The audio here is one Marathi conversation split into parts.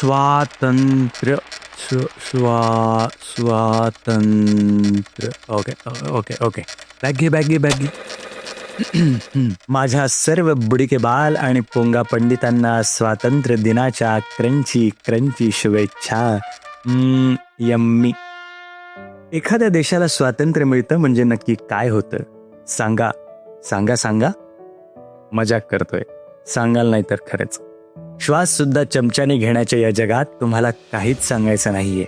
स्वातंत्र्य स्व स्वा स्वातंत्र्य ओके ओके ओके बॅगी बॅगी बॅगी माझ्या सर्व बुडीके बाल आणि पोंगा पंडितांना स्वातंत्र्य दिनाच्या क्रंची क्रंची शुभेच्छा. यम्मी. एखाद्या देशाला स्वातंत्र्य मिळतं म्हणजे नक्की काय होतं? सांगा. सांगा सांगा. मजाक करतोय. सांगाल नाही तर खरंच. श्वास सुद्धा चमच्याने घेण्याच्या या जगात तुम्हाला काहीच सांगायचं नाहीये.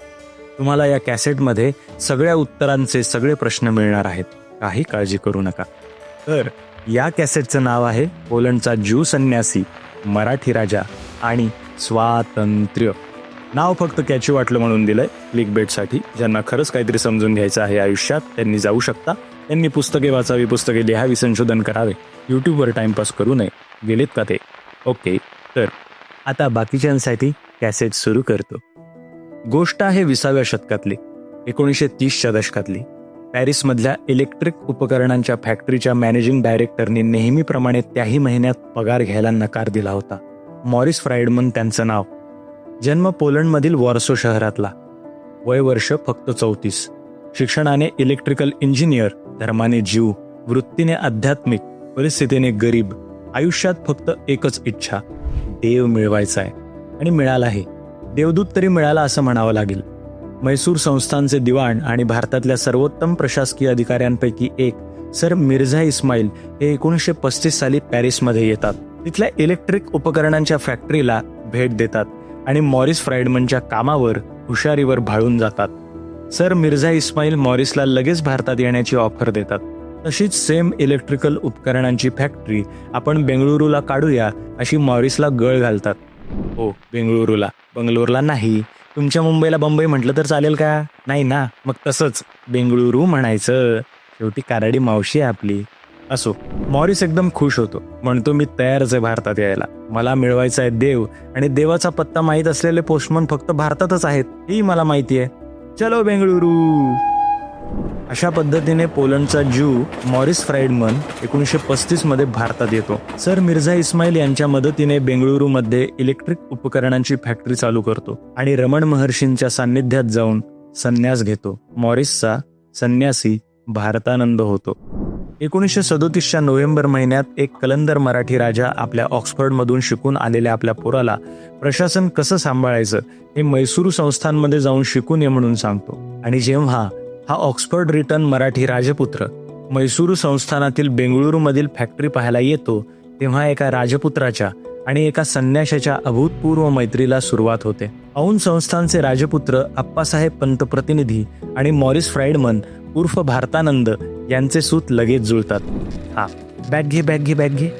तुम्हाला या कॅसेटमध्ये सगळ्या उत्तरांचे सगळे प्रश्न मिळणार आहेत. काही काळजी करू नका. तर या कॅसेटचं नाव आहे पोलंडचा ज्यू संन्यासी मराठी राजा आणि स्वातंत्र्य. नाव फक्त कॅची वाटलं म्हणून दिलंय. क्लिक बेटसाठी ज्यांना खरंच काहीतरी समजून घ्यायचं आहे आयुष्यात त्यांनी जाऊ शकता. त्यांनी पुस्तके वाचावी पुस्तके लिहावी संशोधन करावे. यूट्यूबवर टाइमपास करू नये. गेलेत का ते? ओके तर आता बाकीच्यांसाठी कॅसेट सुरू करतो. गोष्ट आहे विसाव्या शतकातली एकोणीसशे तीसच्या दशकातली. पॅरिसमधल्या इलेक्ट्रिक उपकरणांच्या फॅक्टरीच्या मॅनेजिंग डायरेक्टरनी नेहमीप्रमाणे त्याही महिन्यात पगार घ्यायला नकार दिला होता. मॉरिस फ्रायडमन त्यांचं नाव. जन्म पोलंडमधील वॉर्सो शहरातला. वय वर्ष फक्त चौतीस. शिक्षणाने इलेक्ट्रिकल इंजिनियर धर्माने जीव वृत्तीने आध्यात्मिक परिस्थितीने गरीब आयुष्यात फक्त एकच इच्छा देव मिळवायचा आहे आणि मिळालाही. देवदूत तरी मिळाला असं म्हणावं लागेल. मैसूर संस्थानचे दिवाण आणि भारतातल्या सर्वोत्तम प्रशासकीय अधिकाऱ्यांपैकी एक सर मिर्झा इस्माईल हे एकोणीसशे पस्तीस साली पॅरिसमध्ये येतात. तिथल्या इलेक्ट्रिक उपकरणांच्या फॅक्टरीला भेट देतात आणि मॉरिस फ्रायडमनच्या कामावर हुशारीवर भाळून जातात. सर मिर्झा इस्माईल मॉरिसला लगेच भारतात येण्याची ऑफर देतात. तशीच सेम इलेक्ट्रिकल उपकरणांची फॅक्टरी आपण बेंगळुरूला काढूया अशी मॉरिसला गळ घालतात. हो बेंगळुरूला. बंगलोरला नाही. तुमच्या मुंबईला बंबई म्हटलं तर चालेल का? नाही ना? मग तसंच. बेंगळुरू म्हणायचं. शेवटी काराडी मावशी आहे आपली. असो मॉरिस एकदम खुश होतो. म्हणतो मी तयारच आहे भारतात यायला. मला मिळवायचा आहे देव आणि देवाचा पत्ता माहीत असलेले पोस्टमन फक्त भारतातच आहेत. हेही मला माहिती आहे. चलो बेंगळुरू! अशा पद्धतीने पोलंडचा ज्यू मॉरिस फ्राईडमन एकोणीसशे पस्तीसमध्ये भारतात येतो. सर मिर्झा इस्माईल यांच्या मदतीने बेंगळुरूमध्ये इलेक्ट्रिक उपकरणांची फॅक्टरी चालू करतो आणि रमण महर्षींच्या सान्निध्यात जाऊन संन्यास घेतो. मॉरिसचा संन्यासी भारतानंद होतो. एकोणीसशे सदोतीसच्या नोव्हेंबर महिन्यात एक कलंदर मराठी राजा आपल्या ऑक्सफर्डमधून शिकून आलेल्या आपल्या पोराला प्रशासन कसं सांभाळायचं हे मैसूर संस्थांमध्ये जाऊन शिकून ये म्हणून सांगतो. आणि जेव्हा हा ऑक्सफर्ड रिटर्न मराठी राजपुत्र. मैसूर संस्थानातील बेंगळुरूमधील फॅक्टरी पाहायला येतो तेव्हा एका राजपुत्राच्या आणि एका संन्याशाच्या अभूतपूर्व मैत्रीला सुरुवात होते. औन संस्थानचे राजपुत्र आप्पासाहेब पंतप्रतिनिधी आणि मॉरिस फ्राईडमन उर्फ भारतानंद यांचे सूत लगेच जुळतात. हा बॅग घे बॅग घे बॅग घे.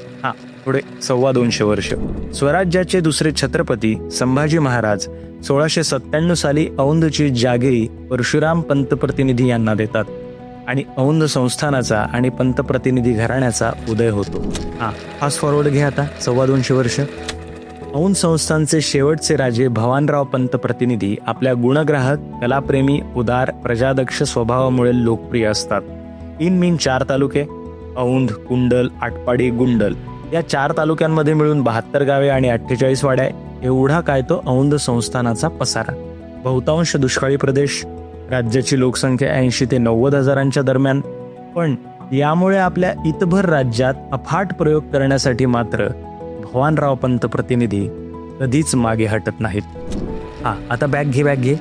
पुढे सव्वा दोनशे वर्ष. स्वराज्याचे दुसरे छत्रपती संभाजी महाराज सोळाशे सत्त्याण्णव साली औंधची जागेई परशुराम पंतप्रतिनिधी यांना देतात आणि औंध संस्थानाचा आणि पंतप्रतिनिधी घराण्याचा उदय होतो. हा फास्ट फॉरवर्ड घ्या आता सव्वा दोनशे वर्ष. औंध संस्थानचे शेवटचे राजे भवानराव पंतप्रतिनिधी आपल्या गुणग्राहक कलाप्रेमी उदार प्रजादक्ष स्वभावामुळे लोकप्रिय असतात. इन मीन चार तालुके औंध कुंडल आटपाडी गुंडल. या चार तालुक्यांमध्ये मिळून बहात्तर गावे आणि अठ्ठेचाळीस वाड्या एवढा काय तो औंध संस्थानाचा पसारा. बहुतांश दुष्काळी प्रदेश राज्याची लोकसंख्या ऐंशी ते नव्वद हजारांच्या दरम्यान. पण यामुळे आपल्या इतभर राज्यात अफाट प्रयोग करण्यासाठी मात्र भवानराव पंत प्रतिनिधी कधीच मागे हटत नाहीत. हा आता बॅग घे बॅग घे.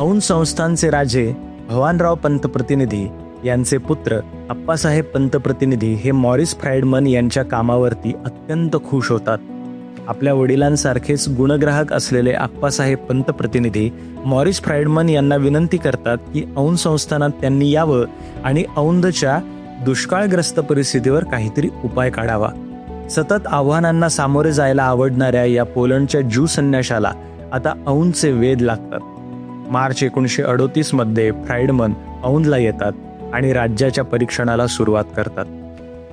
औंध संस्थानचे राजे भवानराव पंत प्रतिनिधी यांचे पुत्र अप्पासाहेब पंतप्रतिनिधी हे मॉरिस फ्रायडमन यांच्या कामावरती अत्यंत खुश होतात. आपल्या वडिलांसारखेच गुणग्राहक असलेले आप्पासाहेब पंतप्रतिनिधी मॉरिस फ्रायडमन यांना विनंती करतात की औंध संस्थानात त्यांनी यावं आणि औंधच्या दुष्काळग्रस्त परिस्थितीवर काहीतरी उपाय काढावा. सतत आव्हानांना सामोरे जायला आवडणाऱ्या या पोलंडच्या ज्यू संन्याशाला आता औंधचे वेध लागतात. मार्च एकोणीसशे अडोतीसमध्ये फ्रायडमन औंधला येतात. आणि राज्याच्या परीक्षणाला सुरुवात करतात.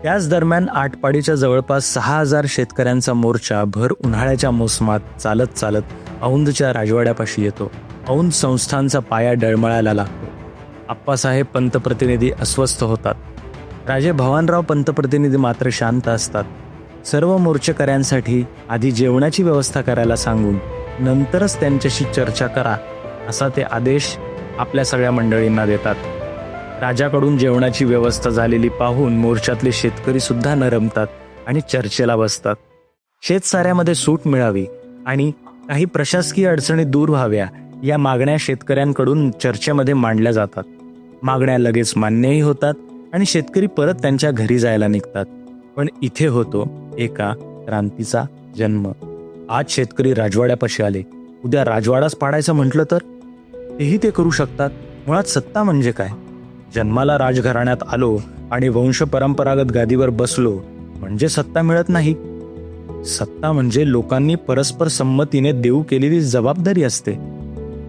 त्याच दरम्यान आटपाडीच्या जवळपास सहा हजार शेतकऱ्यांचा मोर्चा भर उन्हाळ्याच्या मोसमात चालत चालत औंधच्या राजवाड्यापाशी येतो. औंध संस्थांचा पाया डळमळायला लागतो. आप्पासाहेब पंतप्रतिनिधी अस्वस्थ होतात. राजे भवानराव पंतप्रतिनिधी मात्र शांत असतात. सर्व मोर्चेकऱ्यांसाठी आधी जेवणाची व्यवस्था करायला सांगून नंतरच त्यांच्याशी चर्चा करा असा ते आदेश आपल्या सगळ्या मंडळींना देतात. राजाकडून जेवणाची व्यवस्था झालेली पाहून मोर्चातले शेतकरी सुद्धा नरमतात आणि चर्चेला बसतात. शेतसाऱ्यामध्ये सूट मिळावी आणि काही प्रशासकीय अडचणी दूर व्हाव्या या मागण्या शेतकऱ्यांकडून चर्चेमध्ये मांडल्या जातात. मागण्या लगेच मान्यही होतात आणि शेतकरी परत त्यांच्या घरी जायला निघतात. पण इथे होतो एका क्रांतीचा जन्म. आज शेतकरी राजवाड्यापाशी आले. उद्या राजवाडाच पाडायचं म्हटलं तर? तेही ते करू शकतात. मुळात सत्ता म्हणजे काय? जन्माला राजघराण्यात आलो आणि वंश परंपरागत गादीवर बसलो म्हणजे सत्ता मिळत नाही. सत्ता म्हणजे लोकांनी परस्पर संमतीने देऊ केलेली जबाबदारी असते.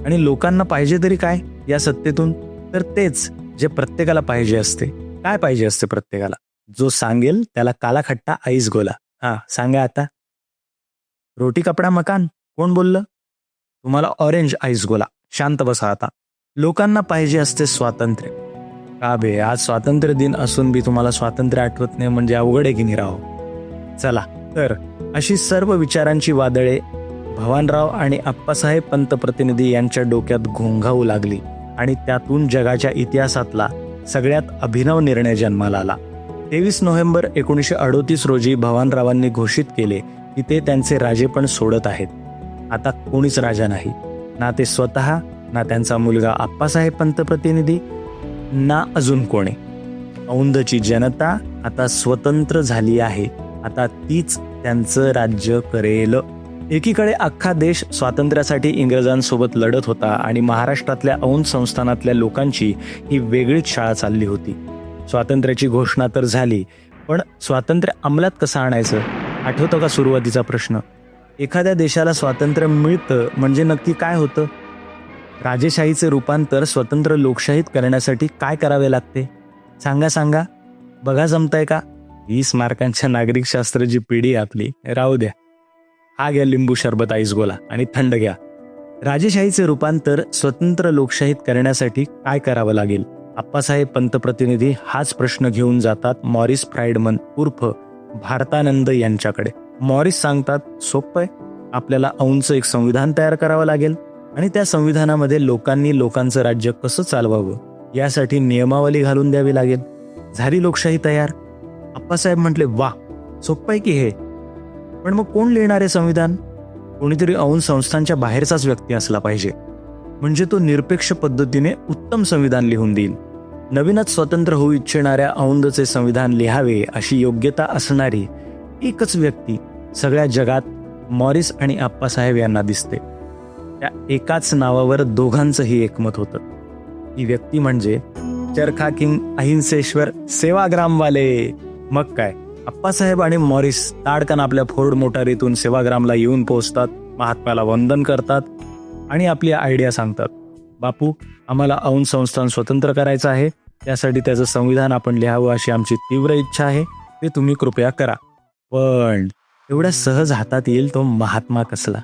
आणि लोकांना पाहिजे तरी काय या सत्तेतून? तर तेच जे प्रत्येकाला पाहिजे असते. काय पाहिजे असते प्रत्येकाला? जो सांगेल त्याला कालाखट्टा आईस गोला. हा सांगा आता. रोटी कपडा मकान? कोण बोललं? तुम्हाला ऑरेंज आईस गोला. शांत बसा आता. लोकांना पाहिजे असते स्वातंत्र्य. का बे? आज स्वातंत्र्य दिन असून बी तुम्हाला स्वातंत्र्य आठवत नाही म्हणजे अवघड आहे की नाही राव? चला तर अशी सर्व विचारांची वादळे भवानराव आणि आप्पासाहेब पंतप्रतिनिधी यांच्या डोक्यात घोंघावू लागली आणि त्यातून जगाच्या इतिहासातला सगळ्यात अभिनव निर्णय जन्माला आला. तेवीस नोव्हेंबर एकोणीसशे अडोतीस रोजी भवानरावांनी घोषित केले की ते त्यांचे राजेपण सोडत आहेत. आता कोणीच राजा नाही. ना ते स्वतः ना त्यांचा मुलगा आप्पासाहेब पंतप्रतिनिधी ना अजून कोणी. औंधची जनता आता स्वतंत्र झाली आहे. आता तीच त्यांचं राज्य करेल. एकीकडे अख्खा देश स्वातंत्र्यासाठी इंग्रजांसोबत लढत होता आणि महाराष्ट्रातल्या औंध संस्थानातल्या लोकांची ही वेगळीच शाळा चालली होती. स्वातंत्र्याची घोषणा तर झाली पण स्वातंत्र्य अंमलात कसं आणायचं? आठवतं का सुरुवातीचा प्रश्न? एखाद्या देशाला स्वातंत्र्य मिळतं म्हणजे नक्की काय होतं? राजेशाहीचे रूपांतर स्वतंत्र लोकशाहीत करण्यासाठी काय करावे लागते? सांगा सांगा. बघा जमताय का? वीस मार्कांच्या नागरिकशास्त्राची पिढी आपली. राहू द्या. हा घ्या लिंबू सरबत आईस गोला आणि थंड घ्या. राजेशाहीचे रूपांतर स्वतंत्र लोकशाहीत करण्यासाठी काय करावं लागेल? आप्पासाहेब पंतप्रतिनिधी हाच प्रश्न घेऊन जातात मॉरिस फ्रायडमन उर्फ भारतानंद यांच्याकडे. मॉरिस सांगतात सोपं आहे. आपल्याला औंचं एक संविधान तयार करावं लागेल. आणि त्या संविधानामध्ये लोकांनी लोकांचं राज्य कसं चालवावं यासाठी नियमावली घालून द्यावी लागेल. झाली लोकशाही तयार? आप्पासाहेब म्हटले वा सोपं आहे की हे? पण मग कोण लिहिणार आहे संविधान? कोणीतरी औन संस्थांच्या बाहेरचाच व्यक्ती असला पाहिजे. म्हणजे तो निरपेक्ष पद्धतीने उत्तम संविधान लिहून देईल. नवीनच स्वतंत्र होऊ इच्छिणाऱ्या औंधचे संविधान लिहावे अशी योग्यता असणारी एकच व्यक्ती सगळ्या जगात मॉरिस आणि आप्पासाहेब यांना दिसते. त्या एकाच नावावर दोघांचंही एकमत होतं. ही व्यक्ती म्हणजे चरखा किंग अहिंसेश्वर सेवाग्रामवाले. मग काय? अप्पासाहेब आणि मॉरिस ताडकन आपल्या फोर्ड मोटारीतून सेवाग्रामला येऊन पोहोचतात महात्म्याला वंदन करतात आणि आपली आयडिया सांगतात. बापू आम्हाला औन संस्थान स्वतंत्र करायचं आहे त्यासाठी त्याचं संविधान आपण लिहावं अशी आमची तीव्र इच्छा आहे ते तुम्ही कृपया करा. पण एवढ्या सहज हातात येईल तो महात्मा कसला?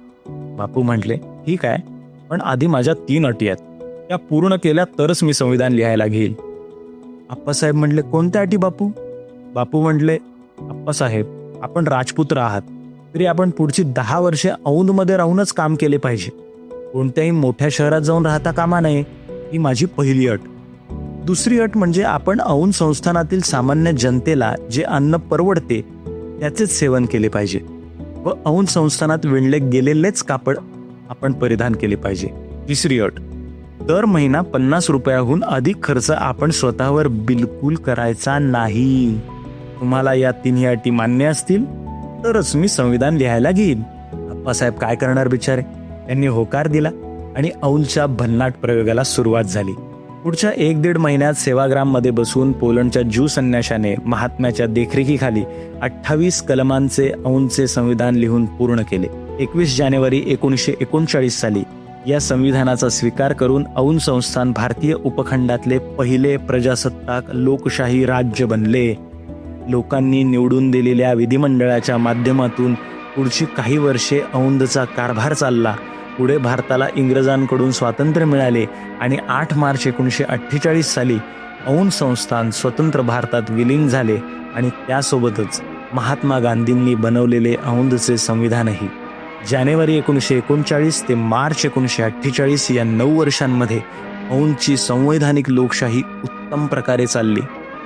बापू म्हटले ठीक आहे पण आधी माझ्या तीन अटी आहेत. त्या पूर्ण केल्या तरच मी संविधान लिहायला घेईल. आप्पासाहेब म्हणले कोणत्या अटी बापू? बापू म्हटले आप्पासाहेब आपण राजपुत्र आहात. तरी आपण पुढची दहा वर्षे औंधमध्ये राहूनच काम केले पाहिजे. कोणत्याही मोठ्या शहरात जाऊन राहता कामा नये. ही माझी पहिली अट. दुसरी अट म्हणजे आपण औंध संस्थानातील सामान्य जनतेला जे अन्न परवडते त्याचेच सेवन केले पाहिजे. व औंध संस्थानात विणले गेलेलेच कापड आपण परिधान केले पाहिजे. तिसरी अट दर महिना पन्नास रुपयाहून अधिक खर्च आपण स्वतःवर बिलकुल करायचा नाही. तुम्हाला या तिन्ही अटी मान्य असतील तरच मी संविधान लिहायला घेईन. अप्पासाहेब काय करणार बिचारे? त्यांनी होकार दिला आणि औलच्या भन्नाट प्रयोगाला सुरुवात झाली. पुढच्या एक दीड महिन्यात सेवाग्राममध्ये बसून पोलंडच्या ज्यू संन्याशाने महात्म्याच्या देखरेखीखाली अठ्ठावीस कलमांचे औंचे संविधान लिहून पूर्ण केले. एकवीस जानेवारी एकोणीसशे एकोणचाळीस साली या संविधानाचा स्वीकार करून औन संस्थान भारतीय उपखंडातले पहिले प्रजासत्ताक लोकशाही राज्य बनले. लोकांनी निवडून दिलेल्या विधिमंडळाच्या माध्यमातून पुढची काही वर्षे औंधचा कारभार चालला. पुढे भारताला इंग्रजांकडून स्वातंत्र्य मिळाले आणि आठ मार्च एकोणीसशे अठ्ठेचाळीस साली औन संस्थान स्वतंत्र भारतात विलीन झाले आणि त्यासोबतच महात्मा गांधींनी बनवलेले औंधचे संविधानही. जानेवारी एकोणीसशे एकोणचाळीस ते मार्च एकोणीसशे अठ्ठेचाळीस या नऊ वर्षांमध्ये औंधची संवैधानिक लोकशाही उत्तम प्रकारे चालली.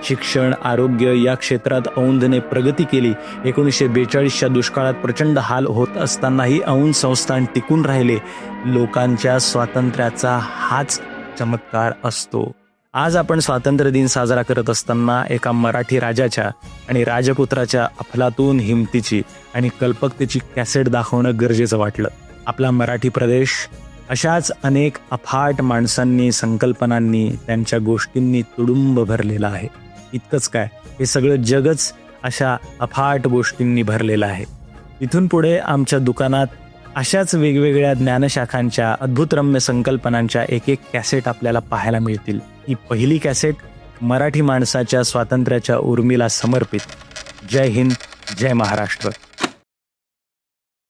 शिक्षण आरोग्य या क्षेत्रात औंधने प्रगती केली. एकोणीसशे बेचाळीसच्या दुष्काळात प्रचंड हाल होत असतानाही औंध संस्थान टिकून राहिले. लोकांच्या स्वातंत्र्याचा हाच चमत्कार असतो. आज आपण स्वातंत्र्य दिन साजरा करत असताना एका मराठी राजाच्या आणि राजपुत्राच्या अफलातून हिमतीची आणि कल्पकतेची कॅसेट दाखवणं गरजेचं वाटलं. आपला मराठी प्रदेश अशाच अनेक अफाट माणसांनी संकल्पनांनी त्यांच्या गोष्टींनी तुडुंब भरलेला आहे. इतकंच काय हे सगळं जगच अशा अफाट गोष्टींनी भरलेलं आहे. इथून पुढे आमच्या दुकानात अशाच वेगवेगळ्या ज्ञानशाखांच्या अद्भुतरम्य संकल्पनांच्या एक एक कॅसेट आपल्याला पाहायला मिळतील. ही पहिली कॅसेट मराठी माणसाच्या स्वातंत्र्याच्या उर्मीला समर्पित. जय हिंद जय महाराष्ट्र.